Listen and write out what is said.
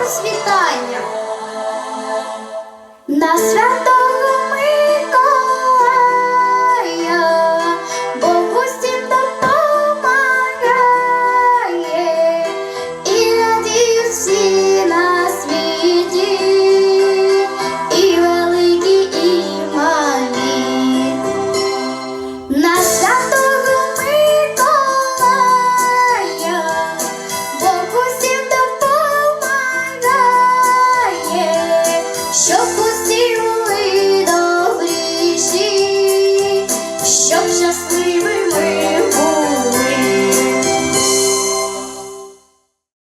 процвітання. На свято